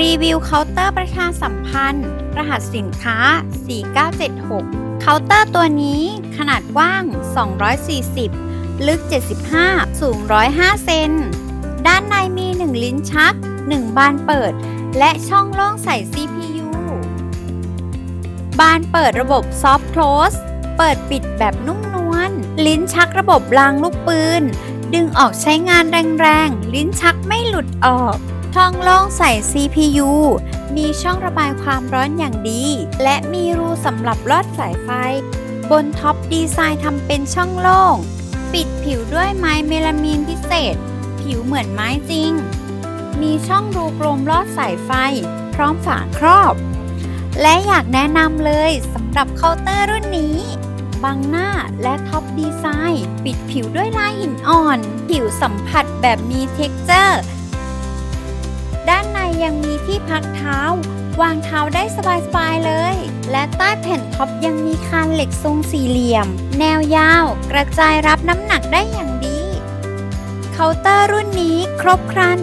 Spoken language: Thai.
รีวิวเคาน์เตอร์ประชาสัมพันธ์ รหัสสินค้า 4976 เคาน์เตอร์ตัวนี้ขนาดกว้าง 240 ลึก 75 สูง 105 เซน ด้านในมี 1 ลิ้นชัก 1 บานเปิด และช่องโล่งใส่ CPU บานเปิดระบบ Soft Close เปิดปิดแบบนุ่มนวล ลิ้นชักระบบรางลูกปืน ดึงออกใช้งานแรงๆ ลิ้นชักไม่หลุดออก ช่องโล่งใส่ CPU มีช่องระบายความร้อนอย่างดี และมีรูสำหรับลอดสายไฟ บนท็อปดีไซน์ทำเป็นช่องโล่ง ปิดผิวด้วยไม้เมลามีนพิเศษ ผิวเหมือนไม้จริง มีช่องรูกลมลอดสายไฟ พร้อมฝาครอบ และอยากแนะนำเลยสำหรับเคาน์เตอร์รุ่นนี้บังหน้าและท็อปดีไซน์ ปิดผิวด้วยลายหินอ่อน ผิวสัมผัสแบบมีเท็กเจอร์ ยังมีที่พักเท้า วางเท้าได้สบายๆเลย และใต้แผ่นท็อปยังมีคานเหล็กทรงสี่เหลี่ยม แนวยาว กระจายรับน้ำหนักได้อย่างดี เคาน์เตอร์รุ่นนี้ครบครัน